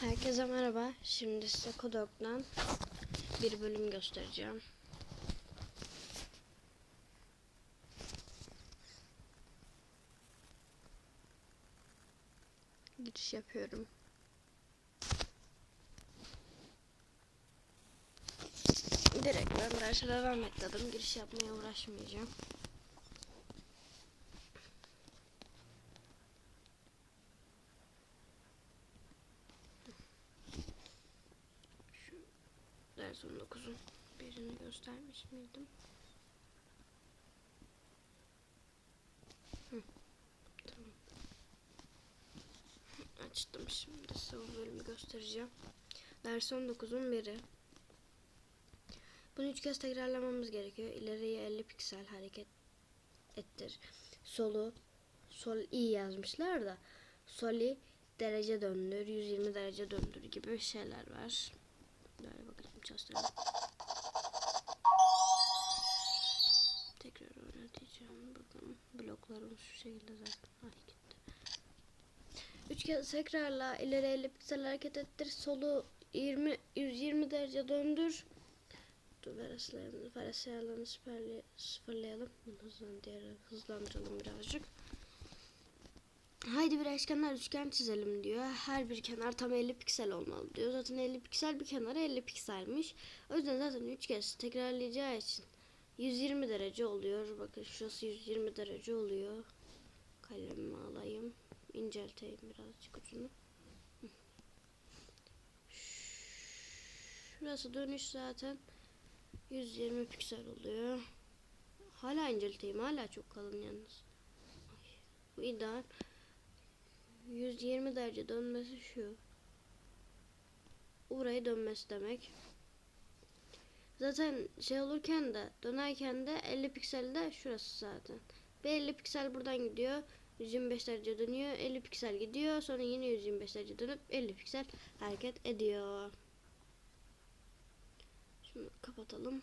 Herkese merhaba. Şimdi size Kodok'tan bir bölüm göstereceğim. Giriş yapıyorum. Direkt ben derse devam et. Giriş yapmaya uğraşmayacağım. Ders 19'un birini göstermiş miydim? Açtım şimdi bu bölümü göstereceğim. Ders 19'un biri. Bunu üç kez tekrarlamamız gerekiyor. İleriye 50 piksel hareket ettir. Solu sol i yazmışlar da soli derece döndür, 120 derece döndür gibi şeyler var. Çalıştıralım. Tekrar oynatacağım. Bakalım bloklarım şu şekilde zaten. Ay gitti. Üç kez tekrarla ileri 50 piksel hareket ettir. Solu 20 120 derece döndür. Dur sıfırlay- sıfırlayalım. Bunu hızlan, diğer hızlandıralım birazcık. Haydi bir eşkenar üçgen çizelim diyor. Her bir kenar tam 50 piksel olmalı diyor. Zaten 50 piksel bir kenara 50 pikselmiş. O yüzden zaten 3 kez tekrarlayacağı için 120 derece oluyor. Bakın şurası 120 derece oluyor. Kalemimi alayım. İncelteyim birazcık ucunu. Şurası dönüş zaten 120 piksel oluyor. Hala incelteyim. Hala çok kalın yalnız. Bu ideal. 120 derece dönmesi şu. Burayı dönmesi demek. Zaten şey olurken de dönerken de 50 piksel de şurası zaten. Bir 50 piksel buradan gidiyor. 125 derece dönüyor. 50 piksel gidiyor. Sonra yine 125 derece dönüp 50 piksel hareket ediyor. Şimdi kapatalım.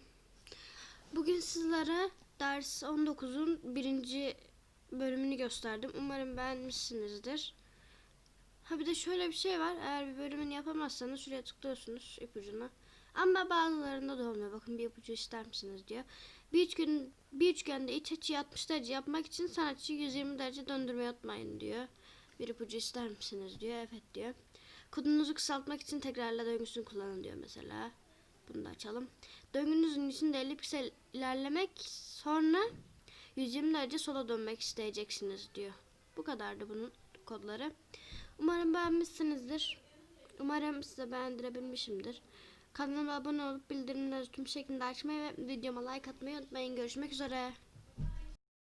Bugün sizlere ders 19'un birinci bölümünü gösterdim. Umarım beğenmişsinizdir. Ha bir de şöyle bir şey var. Eğer bir bölümünü yapamazsanız şuraya tıklıyorsunuz ipucuna. Ama bazılarında da olmuyor. Bakın bir ipucu ister misiniz diyor. Bir üçgen bir üçgende iç açıyı 60 derece yapmak için sanatçı 120 derece döndürmeyi unutmayın diyor. Bir ipucu ister misiniz diyor. Evet diyor. Kodunuzu kısaltmak için tekrarla döngüsünü kullanın diyor mesela. Bunu da açalım. Döngünüzün içinde 50 piksel ilerlemek sonra 120 derece sola dönmek isteyeceksiniz diyor. Bu kadardı bunun kodları. Umarım beğenmişsinizdir. Umarım size beğendirebilmişimdir. Kanalıma abone olup bildirimleri tüm şeklinde açmayı ve videoma like atmayı unutmayın. Görüşmek üzere.